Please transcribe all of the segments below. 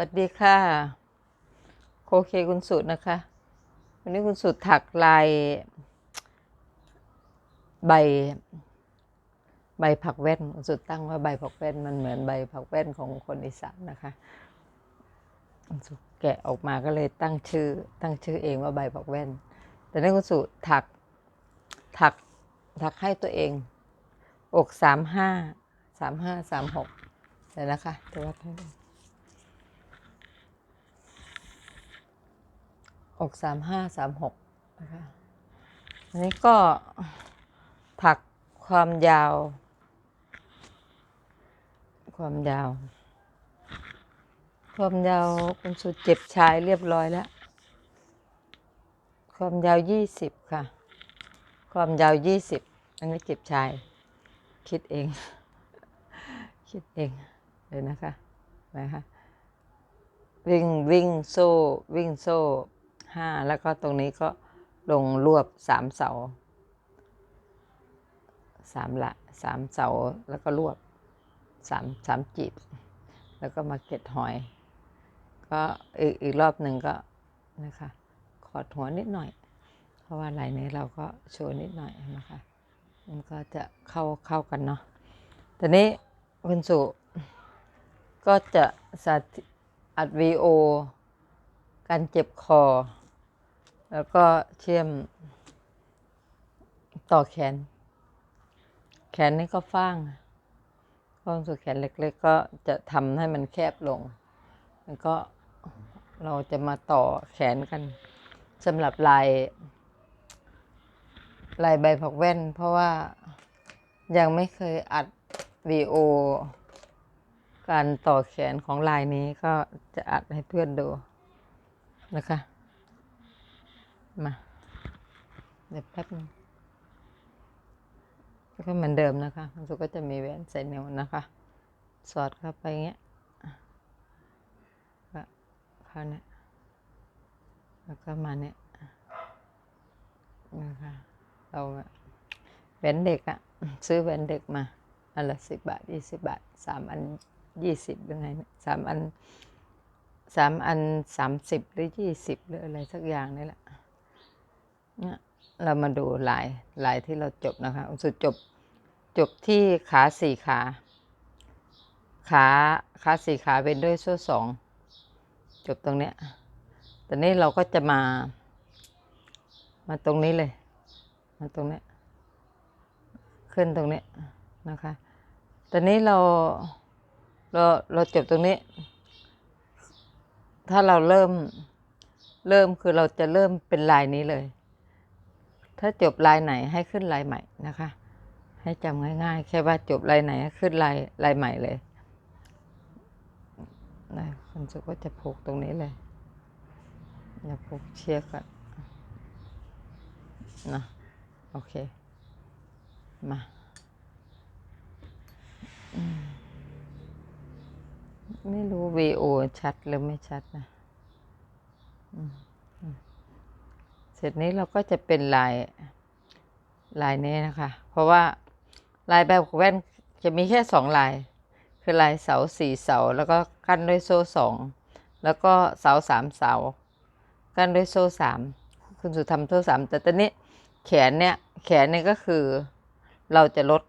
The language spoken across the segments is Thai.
วัสดีค่ะ โคเคคุณสุดนะคะ วันนี้คุณสุดถักลาย ใบ ใบผักแว่นคุณสุดตั้งว่าใบผักแว่นมันเหมือนใบผักแว่นของคนอีสานนะคะคุณสุดแกะออกมาก็เลยตั้งชื่อ ตั้งชื่อเองว่าใบผักแว่น แต่นี่คุณสุดถักถักถักให้ตัวเอง อกสามห้าสามห้าสามหกเดี๋ยนะคะจะวัดให้ดู อกสามห้าสามหกนะคะอันนี้ก็ถักความยาว ความยาว ความยาวคุณสุดเจ็บชายเรียบร้อยแล้ว ความยาวยี่สิบค่ะ ความยาวยี่สิบอันนี้เจ็บชาย คิดเอง คิดเองเดี๋ยนะคะนะคะวิ่งวิ่งโซ่วิ่งโซ่ ห้าแล้วก็ตรงนี้ก็ลงรวบสามเสาสามละสามเสาแล้วก็รวบสามสามจีบ แล้วก็มาเก็ดหอย ก็อีกอีกรอบหนึ่งก็นะคะขอดหัวนิดหน่อย เพราะว่าลายนี้เราก็โชว์นิดหน่อยนะคะมันก็จะเข้าเข้ากันเนาะแต่นี้คุณสุก็จะสาธิตอัดวีโอ การเจ็บคอ แล้วก็เชื่อมต่อแขน แขนนี่ก็ฟ้างก็ส่วนแขนเล็ก ๆ ก็จะทำให้มันแคบลง แล้วก็เราจะมาต่อแขนกันสำหรับลาย ลายใบผักแว่น เพราะว่ายังไม่เคยอัดวีโอ การต่อแขนของลายนี้ก็จะอัดให้เพื่อนดูนะคะ มาเดี๋ยวแป๊บนึงก็เหมือนเดิมนะคะมันก็จะมีแหวนใส่นิ้วนะคะ สอดเข้าไปเงี้ยก็เข้าเนี่ยแล้วก็มาเนี่ยนะคะเราแหวนเด็กอะซื้อแหวนเด็กมาอันละสิบบาทยี่สิบบาทสามอันยี่สิบยังไงเนี่ยสามอันสามอันสามสิบหรือยี่สิบหรืออะไรสักอย่างนี่แหละ เนี่ยเรามาดูลายลายที่เราจบนะคะสุดจบจบที่ขาสี่ขา ขาขาสี่ขาเป็นด้วยโซ่สองจบตรงเนี้ยต่นี้เราก็จะมา มาตรงนี้เลย มาตรงเนี้ยขึ้นตรงนี้นะคะ ตอนนี้เราเราเราจบตรงนี้ ถ้าเราเริ่มเริ่มคือเราจะเริ่มเป็นลายนี้เลย ถ้าจบลายไหนให้ขึ้นลายใหม่นะคะ ให้จำง่ายๆ แค่ว่าจบลายไหนขึ้นลายลายใหม่เลยนะคุณสุก็จะผูกตรงนี้เลยอย่าผูกเชือกก่อนนะโอเค มาไม่รู้วีโอชัดหรือไม่ชัดนะ อืม เสร็จนี้เราก็จะเป็นลายลายนี้นะคะ เพราะว่าลายแบบแว่นจะมีแค่สองลาย คือลายเสาสี่เสา แล้วก็กั้นด้วยโซ่สอง แล้วก็เสาสามเสา กั้นด้วยโซ่สามคุณสุทำโซ่สามแต่ตอนนี้แขนเนี่ย แขนเนี่ยก็คือเราจะลด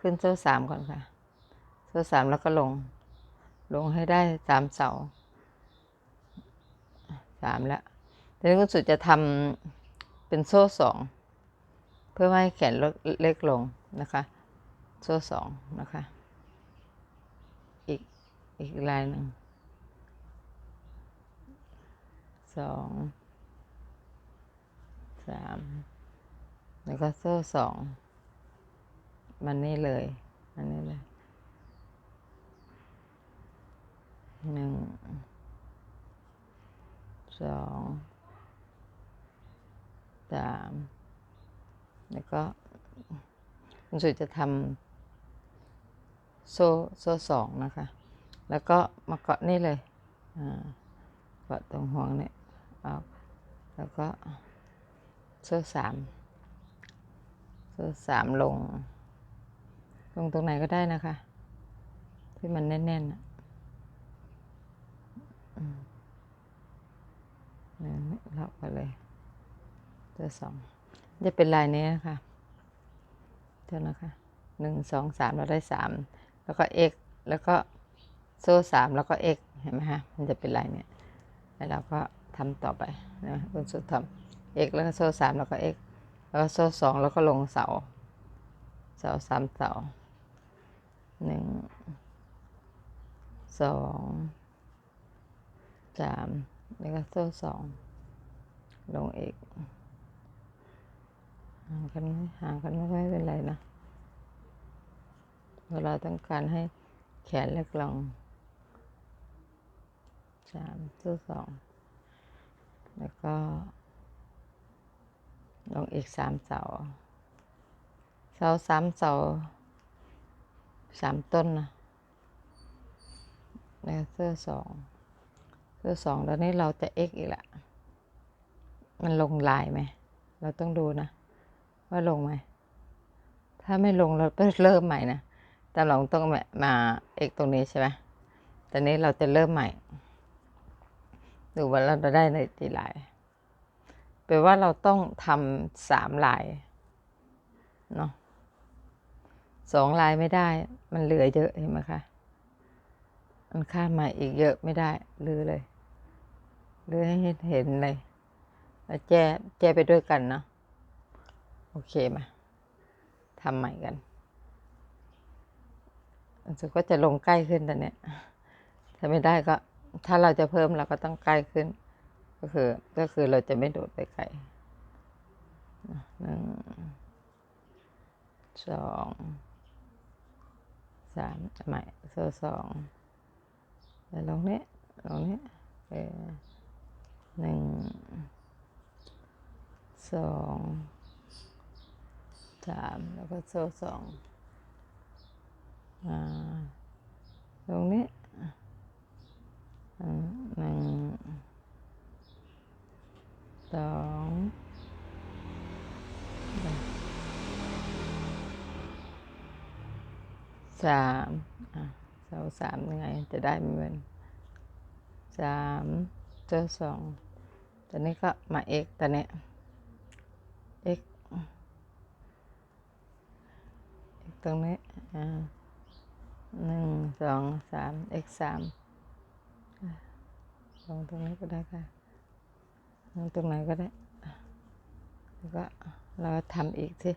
ขึ้นโซ่สามก่อนค่ะ โซ่สามแล้วก็ลง ลงให้ได้สามเสาสามแล้ว ทีนี้คุณสุจะทำเป็นโซ่สอง เพื่อให้แขนลดเล็กลงนะคะ โซ่สองนะคะ อีกอีกลายหนึ่งสองสามแล้วก็โซ่สองมันนี่เลยมันนี่เลยหนึ่งสอง สาม แล้วก็คุณสุจะทำโซ่โซ่สองนะคะ แล้วก็มาเกาะนี่เลยเกาะตรงห่วงเนี่ยเอาแล้วก็โซ่สามโซ่สามลง ลงตรงไหนก็ได้นะคะ ที่มันแน่นๆเนี่ยเลาะไปเลย ตัวสองจะเป็นลายนี้นะคะเท่านะคะหนึ่งสองสามเราได้สามแล้วก็ x แล้วก็โซ่สามแล้วก็ x เห็นไหมคะมันจะเป็นลายเนี้ยแล้วเราก็ทำต่อไปนะคุณสุดทำ x แล้วก็โซ่สามแล้วก็ x แล้วก็โซ่สองแล้วก็ลงเสา เสาสามเสาหนึ่งสองสามแล้วก็โซ่สองลงอีก ห่างกันหมห่างกันไม่ค่อยเป็นไรนะเวลาต้องการให้แขนเล็กลงสามโซ่สองแล้วก็ ลงอีกสามเสาเสาสามเสาสามต้นนะแล้วเสื้อสองเสื้อสองแล้วนี้เราจะเอ็กอีกละ มันลงลายไหม เราต้องดูนะ ว่าลงไหม ถ้าไม่ลงเราก็เริ่มใหม่นะแต่เราต้องมาเอกตรงนี้ใช่ไหมตอนนี้เราจะเริ่มใหม่ ดูว่าเราจะได้ในกี่ลายแปลว่าเราต้องทำสามลายเนาะสองลายไม่ได้ มันเหลือเยอะเห็นไหมคะ มันข้ามมาอีกเยอะไม่ได้ลือเลยลือให้เห็นเลยแล้วแจ้แจ้ไปด้วยกันเนาะ โอเคมาทำใหม่กันรู้สึกว่าจะลงใกล้ขึ้นตอนเนี้ยถ้าไม่ได้ก็ ถ้าเราจะเพิ่มเราก็ต้องใกล้ขึ้น ก็คือ ก็คือเราจะไม่โดดไปไกลหนึ่งสองสามใหม่โซ่สองแล้วลงนี้ลงนี้เออหนึ่งสอง สามแล้วก็โซ่สองอ่าลงนี้หนึ่งสองสามอะเสาสามยังไงจะได้ไม่เหมือนสามเจอสองตอนนี้ก็มาเอกตอนนี้เอกเอก ตรงนี้อ่าหนึ่งสองสามเอกสามลงตรงนี้ก็ได้ค่ะลงตรงไหนก็ได้ แล้วก็เราทำอีกสิ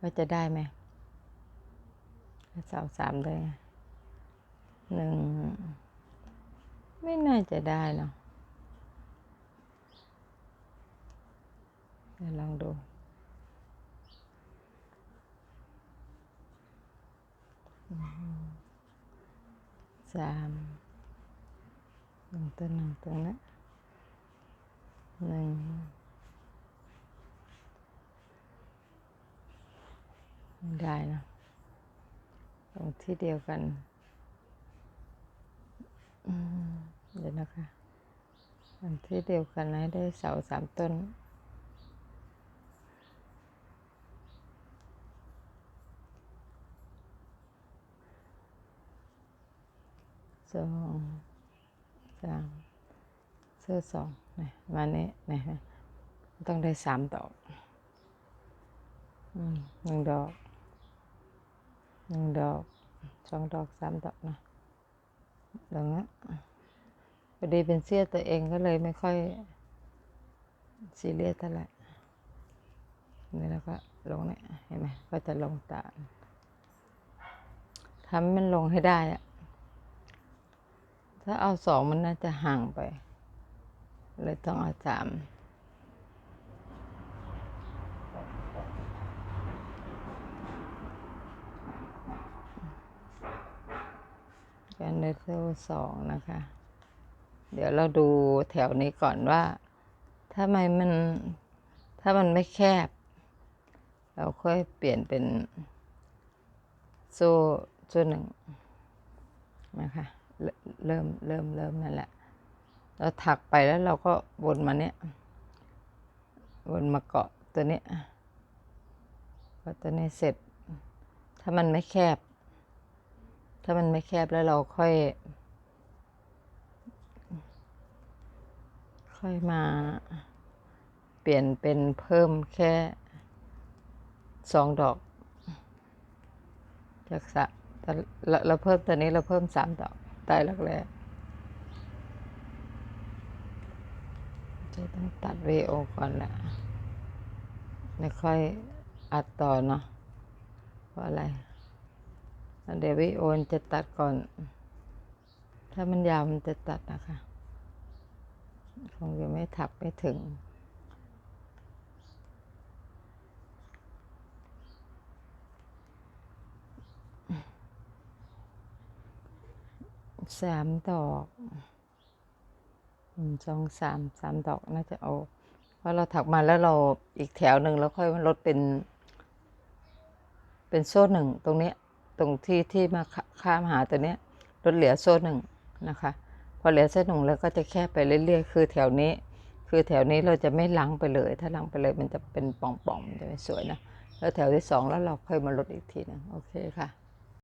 ว่าจะได้ไหมเสาสามเลยหนึ่ง ไม่น่าจะได้เนาะลองดู สามหนึ่งตัวหนึ่งตัวนะหนึ่งไม่ได้นะตรงที่เดียวกันเดี๋ยวนะคะตรงที่เดียวกันให้ได้เสาสามต้น สองสามเสื้อสองนี่มานี้นี่ต้องได้สามดอกหนึ่งดอกหนึ่งดอกสองดอกสามดอกนะดังนั้นพอดีเป็นเสื้อตัวเองก็เลยไม่ค่อยซีเรียสเท่าไหร่นี่แล้วก็ลงเนี่ยเห็นไหมก็จะลงตาทำมันลงให้ได้อะ ถ้าเอาสองมันน่าจะห่างไป เลยต้องเอาสามกันในเซลสองนะคะ เดี๋ยวเราดูแถวนี้ก่อนว่า ถ้าไม่มัน ถ้ามันไม่แคบ เราค่อยเปลี่ยนเป็นโซ่โซ่หนึ่งนะคะ เริ่มเริ่มเริ่มนั่นแหละเราถักไปแล้วเราก็วนมาเนี้ยวนมาเกาะตัวนี้พอตัวนี้เสร็จ ถ้ามันไม่แคบ ถ้ามันไม่แคบแล้วเราค่อย ค่อยมาเปลี่ยนเป็นเพิ่มแค่สองดอก จากสะแต่เราเราเพิ่มตัวนี้เราเพิ่มสามดอก ใต้รักแร้จะต้องตัดวีโอก่อนแหละไม่ค่อยอัดต่อเนาะเพราะอะไร เดี๋ยววีโอนจะตัดก่อน ถ้ามันยาวมันจะตัดนะคะ คงจะไม่ถักไม่ถึง สามดอกหนึ่งสองสามสามดอกน่าจะเอาเพราะเราถักมาแล้วเราอีกแถวหนึ่งแล้วค่อยมาลดเป็น เป็นโซ่หนึ่งตรงเนี้ยตรงที่ที่มาข้ามหาตัวเนี้ยลดเหลือโซ่หนึ่งนะคะพอเหลือโซ่หนึ่งแล้วก็จะแค่ไปเรื่อยๆ คือแถวนี้ คือแถวนี้เราจะไม่ลังไปเลย ถ้าลังไปเลยมันจะเป็นป่องๆมันจะไม่สวยนะแล้วแถวที่สองแล้วเราค่อยมาลดอีกทีหนึงโอเคค่ะ